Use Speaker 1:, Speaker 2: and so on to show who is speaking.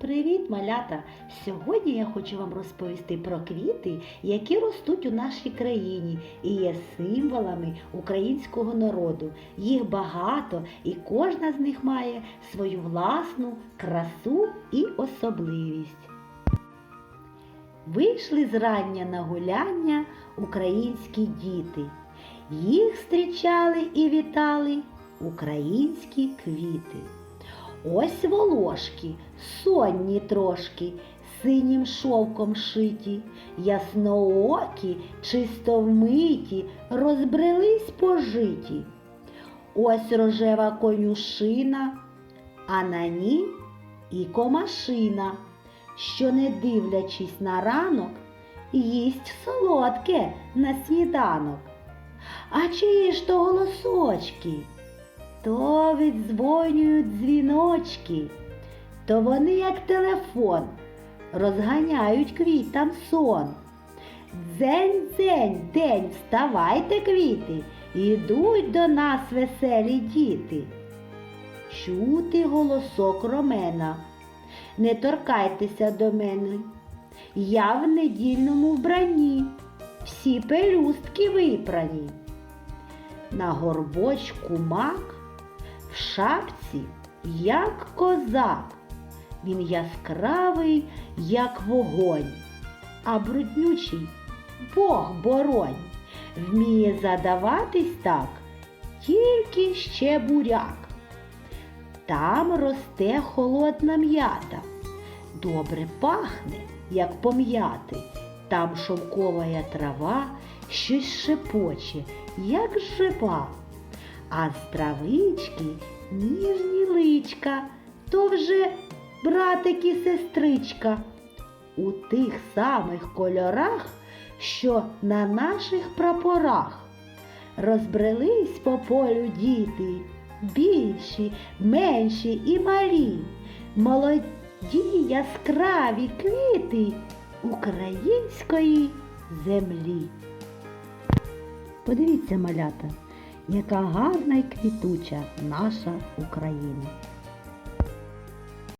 Speaker 1: Привіт, малята! Сьогодні я хочу вам розповісти про квіти, які ростуть у нашій країні і є символами українського народу. Їх багато, і кожна з них має свою власну красу і особливість. Вийшли зрання на гуляння українські діти. Їх зустрічали і вітали українські квіти. Ось волошки, сонні трошки, синім шовком шиті, ясноокі, чисто вмиті, розбрелись по житі. Ось рожева конюшина, а на ній і комашина, що, не дивлячись на ранок, їсть солодке на сніданок. А чиї ж то голосочки? То віддзвонюють дзвіночки, то вони, як телефон, розганяють квітам сон. Дзень, дзень, день, вставайте, квіти, ідуть до нас веселі діти. Чути голосок ромена, не торкайтеся до мене. Я в недільному вбранні, всі пелюстки випрані. На горбочку мак, шапці, як козак. Він яскравий, як вогонь, а бруднючий Бог боронь. Вміє задаватись так, тільки ще буряк. Там росте холодна м'ята, добре пахне, як пом'яти. Там шовкова трава щось шепоче, як жива. А з травички ніжні личка, то вже братик і сестричка. У тих самих кольорах, що на наших прапорах. Розбрелись по полю діти, більші, менші і малі, молоді яскраві квіти української землі. Подивіться, малята, яка гарна й квітуча наша Україна.